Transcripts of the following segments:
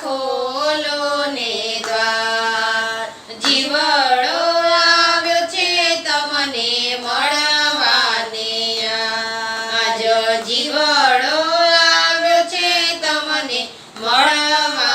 ખોલો ને દ્વાર જીવડો આવ્યો છે તમને મળવાને આજ જીવડો આવ્યો છે તમને મળવા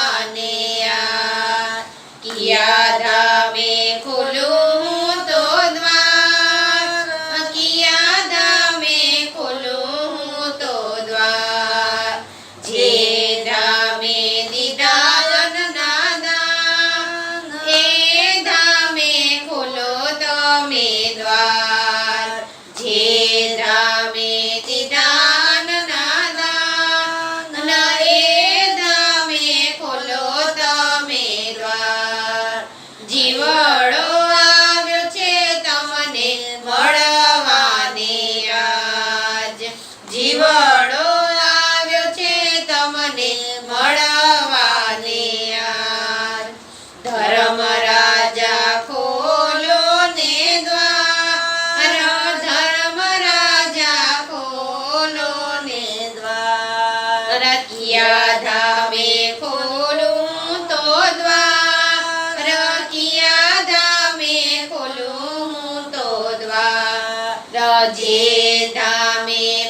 कियाधावे खोलु तो द्वार। कियाधावे खोलु तो द्वार। रजे धामे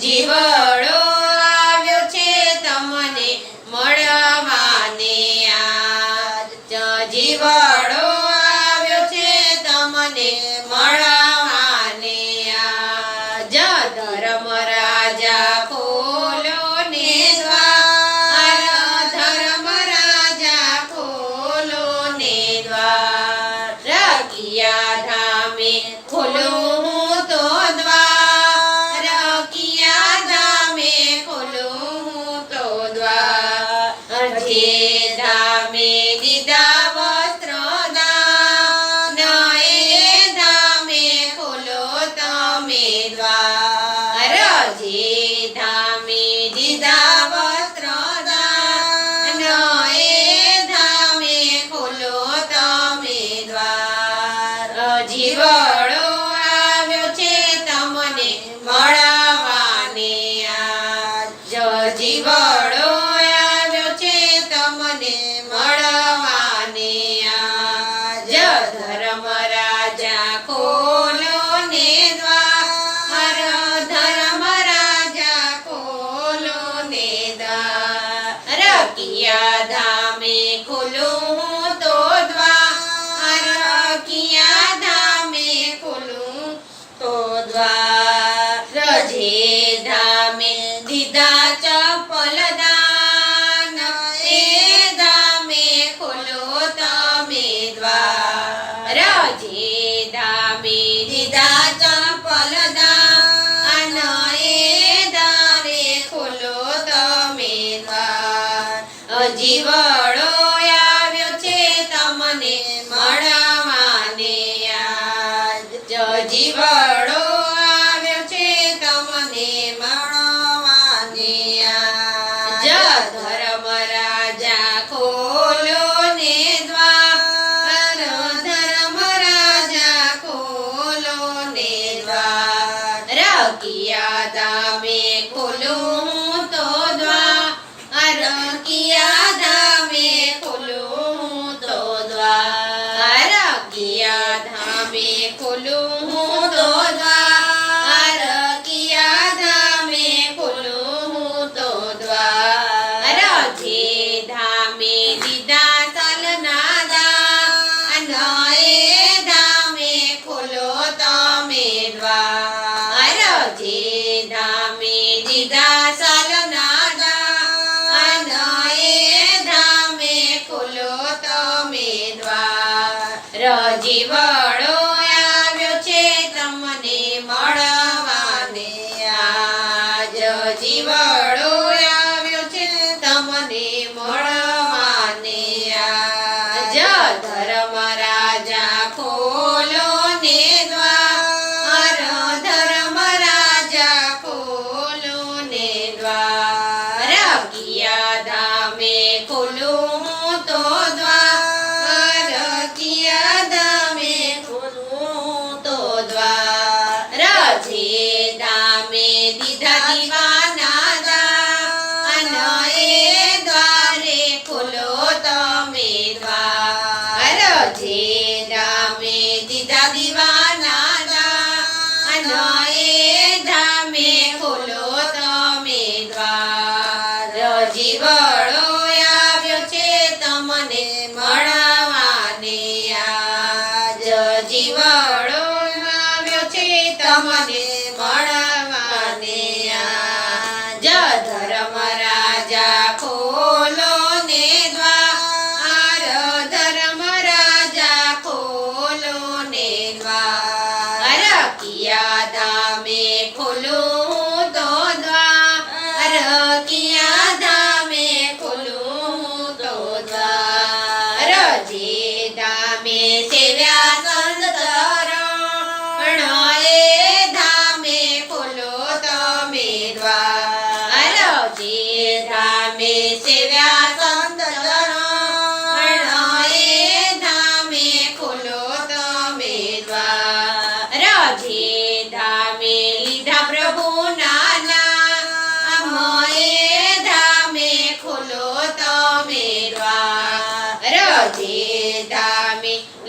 ಜೀವ ददामि कुलु ಜೀವಾಣು ધામે ખોલું હું તો દ્વાર કિયા ધામે ખોલું હું તો દ્વાર જે ધામે દીદા સલના દા એ ધામે ખોલો તમે દ્વાર જે ધામે દીદા સલના દા એ દીધા તમે દ્વાર દીવાના ખોલો તમે દ્વાર જીવળો આવ્યો છે તમને મળવાને આજ જીવળો આવ્યો છે તમને ધામે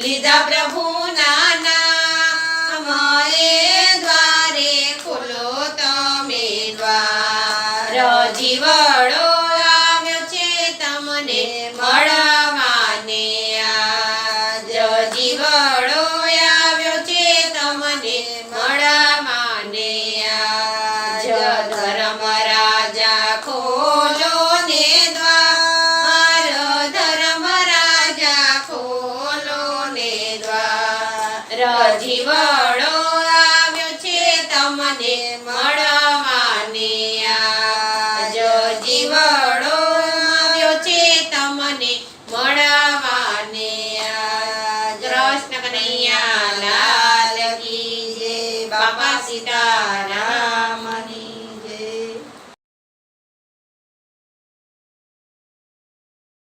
నిజ ప్రభు నానా દ્વાર જીવડો આવ્યો છે તમને